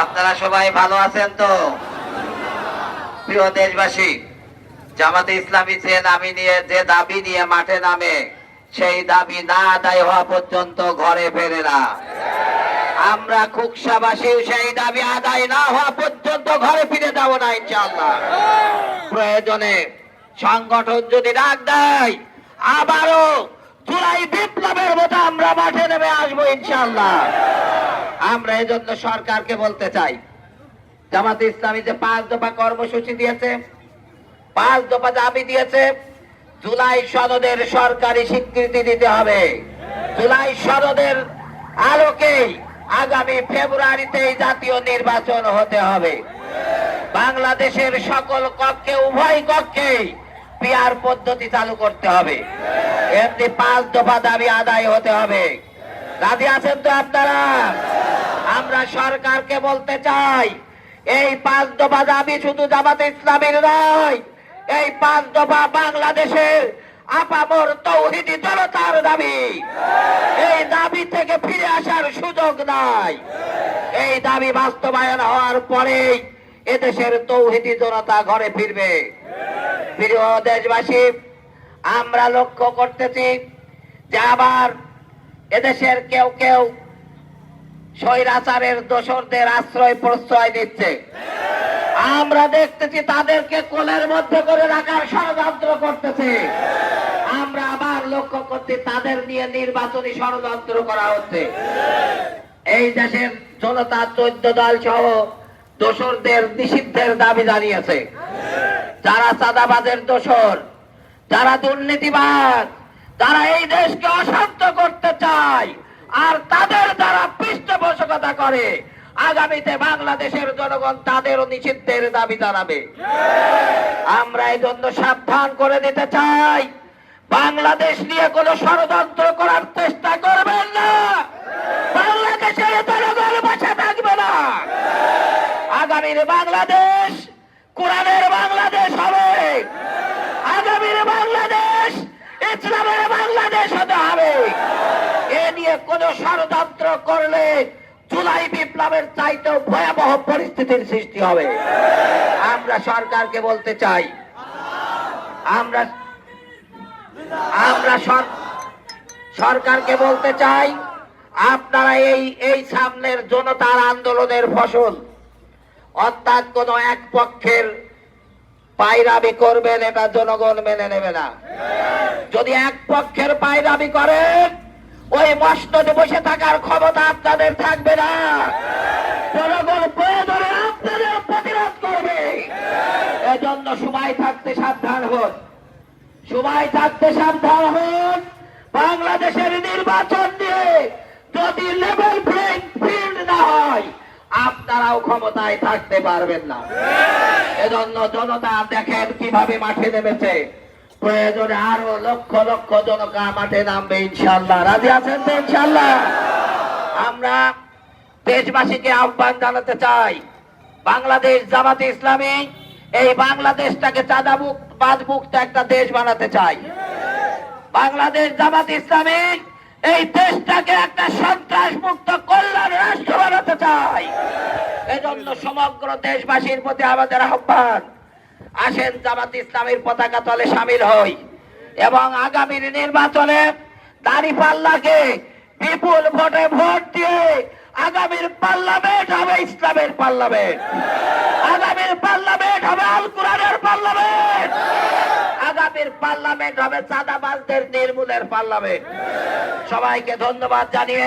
আপনারা সবাই ভালো আছেন তো? প্রিয় দেশবাসী, জামাতে ইসলামী যে দাবি নিয়ে যে দাবি নিয়ে মাঠে নামে, সেই দাবি না আদায় হওয়া পর্যন্ত ঘরে ফেরে না। আমরা খুকসাবাসী সেই দাবি আদায় না হওয়া পর্যন্ত ঘরে ফিরে যাব না, ইনশাআল্লাহ। প্রয়োজনে সংগঠন যদি ডাক দেয়, আবারও জুলাই বিপ্লবের মতো আমরা মাঠে নেমে আসব ইনশাল্লাহ আমরা এই জন্য সরকারকে বলতে চাই, জামাত ইসলামী যে পাঁচ দফা কর্মসূচি দিয়েছে, পাঁচ দফা দাবি দিয়েছে, জুলাই সনদের সরকারি স্বীকৃতি দিতে হবে। জুলাই সনদের আলোকেই আগামী ফেব্রুয়ারিতে জাতীয় নির্বাচন হতে হবে। বাংলাদেশের সকল কক্ষে, উভয় কক্ষে পিয়ার পদ্ধতি চালু করতে হবে। এমনি পাঁচ দফা দাবি আদায় হতে হবে। রাজি আছেন তো আপনারা? আমরা সরকারকে বলতে চাই, এই পাঁচ দফা দাবি শুধু জামাত ইসলামের নয়, এই পাঁচ দফা বাংলাদেশের আপামর তৌহিদি জনতার দাবি। এই দাবি থেকে ফিরে আসার সুযোগ নাই। এই দাবি বাস্তবায়ন হওয়ার পরেই এদেশের তৌহিদি জনতা ঘরে ফিরবে। প্রিয় দেশবাসী, আমরা লক্ষ্য করতেছি যে আবার এদেশের কেউ কেউ স্বৈরাচারের দোসরদের আশ্রয় প্রশ্রয় দিচ্ছে। আমরা দেখতেছি তাদেরকে কোলের মধ্যে করে রাখার ষড়যন্ত্র করতেছে। আমরা আবার লক্ষ্য করছি তাদের নিয়ে নির্বাচনী ষড়যন্ত্র করা হচ্ছে। এই দেশের জনতা চোদ্দ দল সহ দোসরদের নিষিদ্ধের দাবি জানিয়েছে। যারা চাঁদাবাজের দোসর যারা দুর্নীতিবাদ যারা এই দেশকে অশান্ত করতে চায় আর তাদের যারা পৃষ্ঠপোষকতা করে, আগামীতে বাংলাদেশের জনগণ তাদেরও নিষিদ্ধের দাবি জানাবে। আমরা এই জন্য সাবধান করে দিতে চাই। বাংলাদেশ নিয়ে কোনো ষড়যন্ত্র করার চেষ্টা করবেন না। বাংলাদেশের জনগণ বসে থাকবে না। আগামীর বাংলাদেশ কোরআনের বাংলাদেশ হবে। আগামীর বাংলাদেশ, ইসলামের বাংলাদেশ হতে হবে। এ নিয়ে কোন ষড়যন্ত্র করলে জুলাই বিপ্লবের চাইতেও ভয়াবহ পরিস্থিতির সৃষ্টি হবে। আমরা সরকারকে বলতে চাই, আমরা আমরা সর- সরকারকে বলতে চাই, আপনারা এই এই সামনের জনতার আন্দোলনের ফসল অর্থাৎ কোন এক পক্ষের পায়রাবি করবেন, এটা জনগণ মেনে নেবে না। যদি এক পক্ষের পায়রাবি করেন ওই মসনদে বসে থাকার ক্ষমতা আপনাদের থাকবে না। জনগণ প্রয়োজনে আপনাদের প্রতিরোধ করবে। এজন্য সময় থাকতে সাবধান হন। সময় থাকতে সাবধান হন। বাংলাদেশের নির্বাচন দিয়ে যদি লেভেল প্লেইং ক্ষমতায় থাকতে পারবেন না। এজন্য জনতা দেখেন কীভাবে মাঠে নেমেছে। প্রয়োজনে আরও লক্ষ লক্ষ জনতা মাঠে নামবে ইনশাল্লাহ রাজি আছেন তো ইনশাল্লাহ আমরা দেশবাসীকে আহ্বান জানাতে চাই, বাংলাদেশ জামাতে ইসলামী এই বাংলাদেশটাকে চাঁদা মুক্ত বাদ মুক্ত একটা দেশ বানাতে চাই। বাংলাদেশ জামাত ইসলামী এই দেশটাকে একটা সন্ত্রাস মুক্ত কল্যাণ রাষ্ট্র বানাতে চাই। এজন্য সমগ্র দেশবাসীর প্রতি আমাদের আহ্বান, আসেন জামাত ইসলামের পতাকা তলে সামিল হই এবং আগামীর নির্বাচনে দাড়ি পাল্লাকে বিপুল ভোটে ভোট দিয়ে আগামীর পার্লামেন্ট হবে ইসলামের পার্লামেন্ট। আগামীর পার্লামেন্ট হবে আল কোরআনের পার্লামেন্ট। আগামীর পার্লামেন্ট হবে চাঁদাবাজদের নির্মূলের পার্লামেন্ট। সবাইকে ধন্যবাদ জানিয়ে